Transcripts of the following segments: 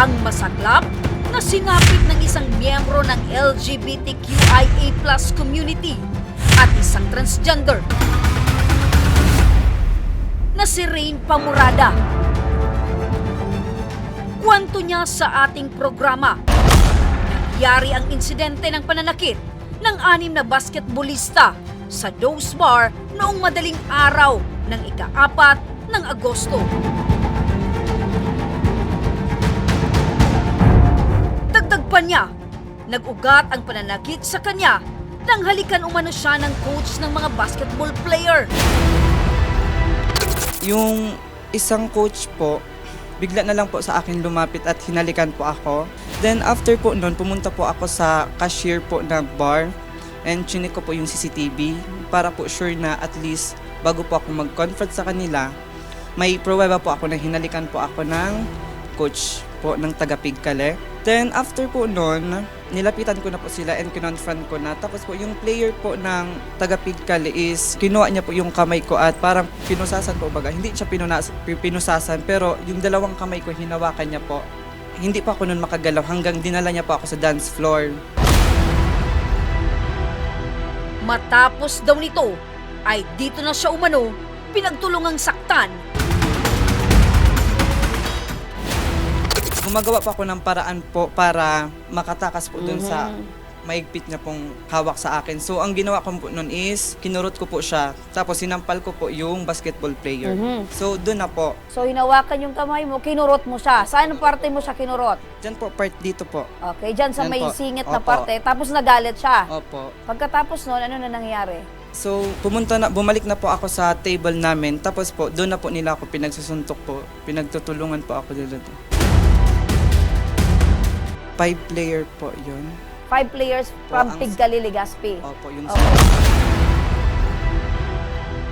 ang masaklap na sinapit ng isang miyembro ng LGBTQIA community at isang transgender na si Rain Pamurada. Kwento niya sa ating programa. Nangyari ang insidente ng pananakit ng anim na basketballista sa Dose Bar noong madaling araw ng ika-apat ng Agosto. Niya, nag-ugat ang pananakit sa kanya nang halikan umano siya ng coach ng mga basketball player. Yung isang coach po, bigla na lang po sa akin lumapit at hinalikan po ako. Then after po noon, pumunta po ako sa cashier po ng bar and chinik ko po yung CCTV para po sure na at least bago po ako mag-confront sa kanila, may pruweba po ako na hinalikan po ako ng coach po ng taga Pigkale. Then after po noon, nilapitan ko na po sila and kinonfront ko na. Tapos po yung player po ng taga Pigkale is kinuha niya po yung kamay ko at parang pinusasan po baga. Hindi siya pinunas, pi- pinusasan pero yung dalawang kamay ko hinawakan niya po. Hindi pa ako noon makagalaw hanggang dinala niya po ako sa dance floor. Matapos daw nito, ay dito na siya umano pinagtulungang saktan Gumagawa pa ako ng paraan po para makatakas po dun sa maigpit niya pong hawak sa akin. So ang ginawa ko po noon is kinurot ko po siya tapos sinampal ko po yung basketball player. So doon na po. So, hinawakan yung kamay mo, kinurot mo siya. Saan parte mo siya kinurot? Diyan po part dito po. Okay, dyan sa Yan may po. singit na Opo. parte. Tapos nagalit siya. Opo. Pagkatapos noon, ano na nangyari? So pumunta na bumalik na po ako sa table namin tapos po doon na po nila ako pinagsusuntok po. Pinagtutulungan po ako dito. Five player po yun. Five players from ang- Piggali, Legazpi. Opo, yung Okay.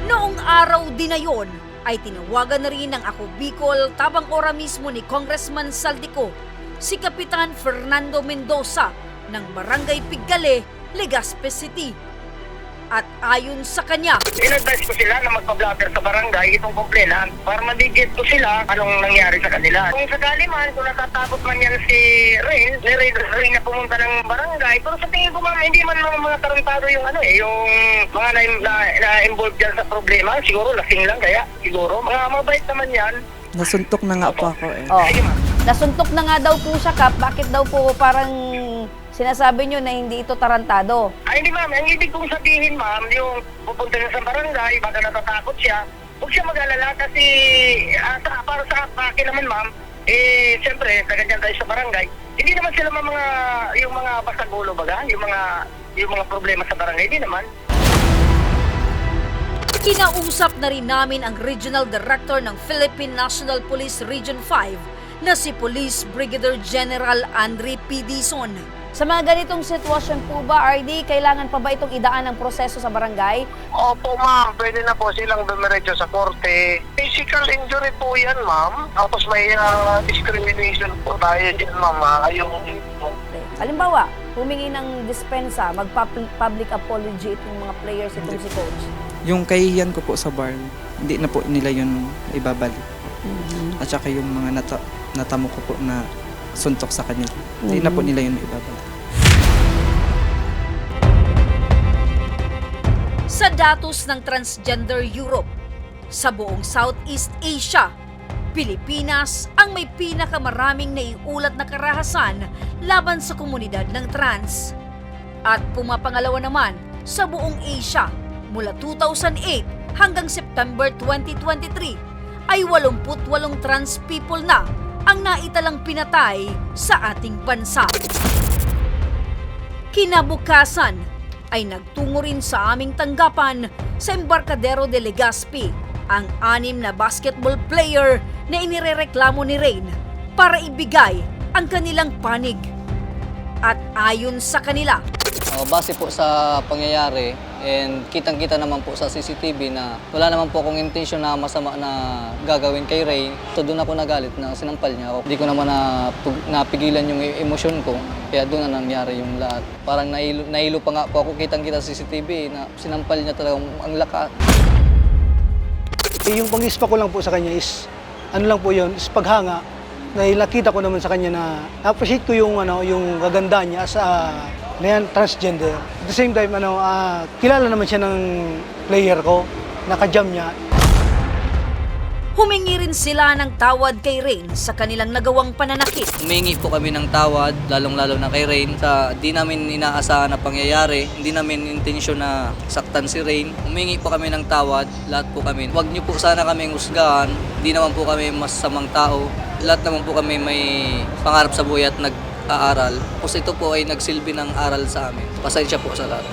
Noong araw din na yon, ay tinawagan na rin ng Ako Bicol tabang ora mismo ni Congressman Saldico si Kapitan Fernando Mendoza ng Barangay Pigale, Legazpi City. At ayon sa kanya, in-advise ko sila na magpa-blotter sa barangay itong complainant para madigit ko sila anong nangyari sa kanila. Kung sakali man, kung natatakot man yan si Rain, ni Rain, Rain na pumunta ng barangay, pero sa tingin ko ma'am, hindi man mga, mga tarantado yung ano eh, yung mga na, na, na-involve dyan sa problema, siguro lasing lang kaya, siguro. Mga mabait naman yan. nasuntok na nga po ako eh. Oh. Nasuntok na nga daw po siya, Kap. Bakit daw po parang sinasabi nyo na hindi ito tarantado? Ay hindi ma'am, ang ibig kong sabihin ma'am, yung pupunta siya sa barangay, baka natatakot siya, huwag siya mag-alala kasi ah, sa, para sa akin naman ma'am, eh siyempre, taga-dyan tayo sa barangay, hindi naman sila mga, mga yung mga basagulo baga, yung mga yung mga problema sa barangay, hindi naman. kinausap na rin namin ang Regional Director ng Philippine National Police Region 5 na si Police Brigadier General Andre P. Dizon. Sa mga ganitong sitwasyon po ba, RD, kailangan pa ba itong idaan ng proseso sa barangay? Opo ma'am, pwede na po silang dumiretso sa korte. Physical injury po yan ma'am, tapos may ah, discrimination po tayo dyan ma'am, ah, yung Okay. Halimbawa, humingi ng dispensa, mag-public apology itong mga players, itong si coach. Yung kahihiyan ko po sa bar, hindi na po nila yun ibabalik. At saka yung mga nata- natamo ko po na suntok sa kanila, hindi na po nila yun ibabalik. Sa datos ng Transgender Europe, sa buong Southeast Asia, Pilipinas ang may pinakamaraming naiulat na karahasan laban sa komunidad ng trans. At pumapangalawa naman sa buong Asia mula 2008 hanggang September 2023 ay 88 trans people na ang naitalang pinatay sa ating bansa. Kinabukasan ay nagtungo rin sa aming tanggapan sa Embarcadero de Legazpi ang anim na basketball player na inirereklamo ni Rain para ibigay ang kanilang panig. At ayon sa kanila, Uh, base po sa pangyayari and kitang-kita naman po sa CCTV na wala naman po akong intention na masama na gagawin kay Ray. So doon ako nagalit na sinampal niya ako. Hindi ko naman na, napigilan yung emosyon ko. Kaya doon na nangyari yung lahat. Parang nahilo, nahilo pa nga po ako kitang-kita sa CCTV na sinampal niya talagang ang lakas. Eh, yung pang-ispa ko lang po sa kanya is, ano lang po yun, is paghanga Dahil nakita ko naman sa kanya na appreciate ko yung ano yung kaganda niya as a na yan, transgender. At the same time ano ah, kilala naman siya ng player ko, nakajam niya. Humingi rin sila ng tawad kay Rain sa kanilang nagawang pananakit. Humingi po kami ng tawad, lalong-lalo na kay Rain, sa di namin inaasahan na pangyayari. Hindi namin intensyon na saktan si Rain. Humingi po kami ng tawad, lahat po kami. Huwag niyo po sana kaming husgahan. Di naman po kami masamang tao. Lahat naman po kami may pangarap sa buhay at nag-aaral. Tapos ito po ay nagsilbi ng aral sa amin. Pasensya po sa lahat.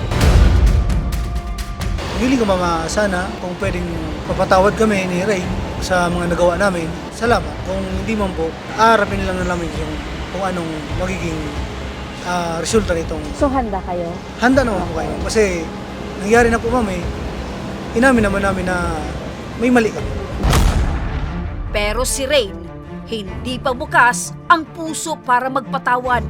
Hindi ko mama sana kung pwedeng papatawad kami ni Ray sa mga nagawa namin. Salamat. Kung hindi man po, aarapin lang na namin yung kung anong magiging ah, resulta nitong So handa kayo? handa naman po kayo. Kasi nangyari na po mami, inamin naman namin na may mali kami. Pero si Rain, hindi pa bukas ang puso para magpatawad.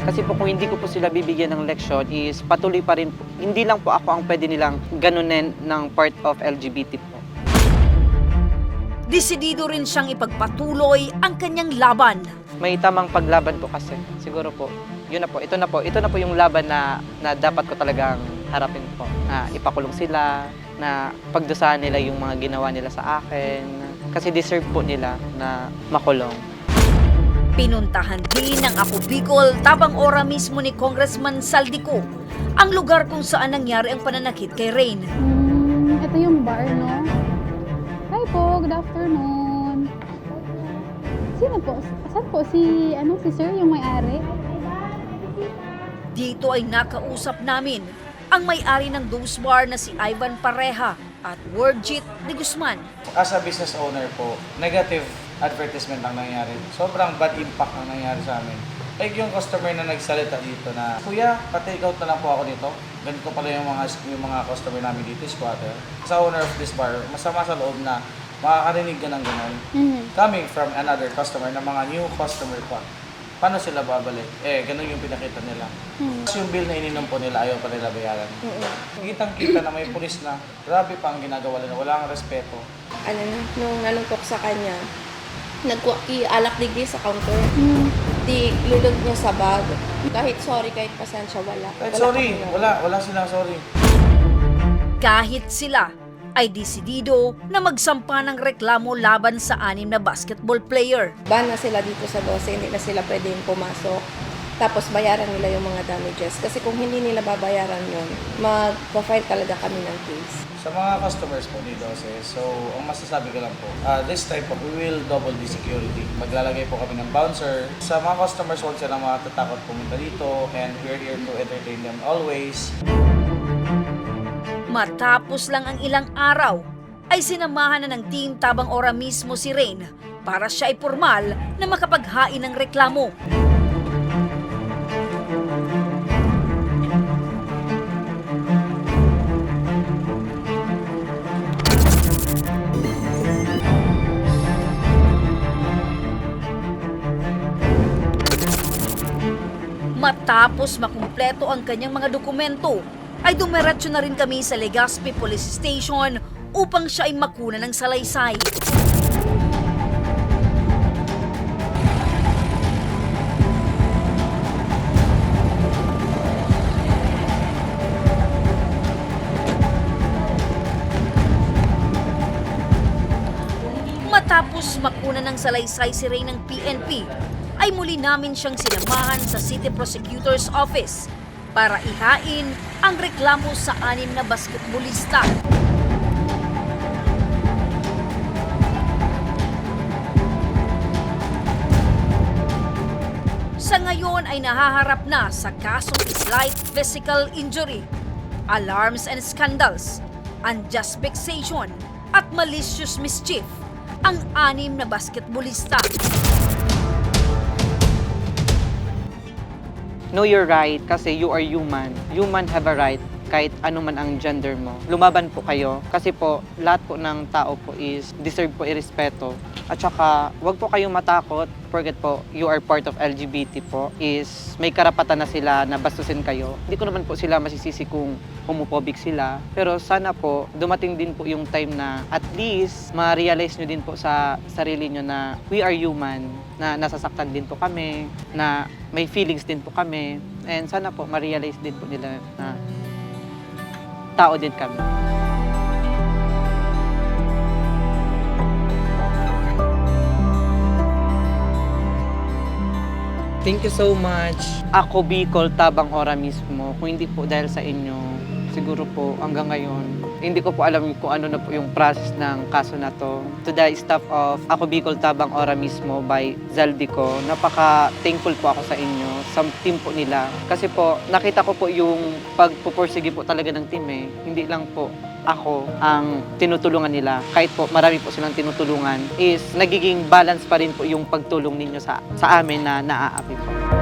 Kasi po kung hindi ko po sila bibigyan ng leksyon is patuloy pa rin po. Hindi lang po ako ang pwede nilang ganunin ng part of LGBT po. Desidido rin siyang ipagpatuloy ang kanyang laban. May tamang paglaban po kasi. Siguro po, yun na po, ito na po. Ito na po yung laban na, na dapat ko talagang harapin po. Na ipakulong sila, na pagdusahan nila yung mga ginawa nila sa akin. Kasi deserve po nila na makulong. Pinuntahan din ng Ako Bicol tabang ora mismo ni Congressman Saldico ang lugar kung saan nangyari ang pananakit kay Rain. Hmm, ito yung bar, no? Hi po, good afternoon. Sino po? Saan po si, ano, si sir, yung may-ari? Dito ay nakausap namin ang may-ari ng Dose Bar na si Ivan Pareha at Wordjit de Guzman. as a business owner po, negative advertisement ang nangyari. Sobrang bad impact ang nangyari sa amin. Like yung customer na nagsalita dito na, Kuya, pa-take out na lang po ako dito. Ganito pala yung mga, yung mga customer namin dito, squatter. Sa owner of this bar, masama sa loob na makakarinig ka ng ganun. Mhm. Coming from another customer na mga new customer pa. Paano sila babalik? Eh, ganun yung pinakita nila. Hmm. Tapos yung bill na ininom po nila, ayaw pa nila bayaran. Kitang-kita na may pulis na, grabe pa ang ginagawa nila, wala kang respeto. ano na, nung nalungkok sa kanya, nag-alak digdi sa counter. Hmm. Di lulog niya sa bag. Kahit sorry, kahit pasensya, wala. Kahit Wala sorry, wala, wala silang sorry. Kahit sila ay desidido na magsampa ng reklamo laban sa anim na basketball player. Ban na sila dito sa 12, hindi na sila pwedeng pumasok. Tapos bayaran nila yung mga damages. Kasi kung hindi nila babayaran yun, mag-file talaga kami ng case. Sa mga customers po ni Dose, so ang masasabi ko lang po, ah, this time po, we will double the security. Maglalagay po kami ng bouncer. Sa mga customers, huwag silang matatakot pumunta dito and we're here to entertain them always. Matapos lang ang ilang araw, ay sinamahan na ng team tabang ora mismo si Rain para siya ay formal na makapaghain ng reklamo. Matapos makumpleto ang kanyang mga dokumento, ay dumiretso na rin kami sa Legazpi Police Station upang siya ay makuna ng salaysay. Matapos makuna ng salaysay si Ray ng PNP, ay muli namin siyang sinamahan sa City Prosecutor's Office para ihain ang reklamo sa anim na basketballista. Sa ngayon ay nahaharap na sa kasong slight physical injury, alarms and scandals, unjust vexation at malicious mischief ang anim na basketballista. Know your right kasi you are human. Human have a right kahit ano man ang gender mo. Lumaban po kayo kasi po lahat po ng tao po is deserve po irespeto. At saka wag po kayong matakot forget po you are part of LGBT po is may karapatan na sila na bastusin kayo. Hindi ko naman po sila masisisi kung homophobic sila. Pero sana po dumating din po yung time na at least ma-realize nyo din po sa sarili nyo na we are human, na nasasaktan din po kami, na may feelings din po kami. And sana po ma-realize din po nila na tao din kami. Thank you so much. Ako Bicol, Tabang Ora mismo. Kung hindi po dahil sa inyo, siguro po hanggang ngayon, hindi ko po alam kung ano na po yung process ng kaso na to. To the staff of Ako Bicol, Tabang Ora mismo by Zaldico, napaka-thankful po ako sa inyo, sa team po nila. Kasi po, nakita ko po yung pagpupursige po talaga ng team eh. Hindi lang po ako ang tinutulungan nila, kahit po marami po silang tinutulungan, is nagiging balance pa rin po yung pagtulong ninyo sa, sa amin na naaapi po.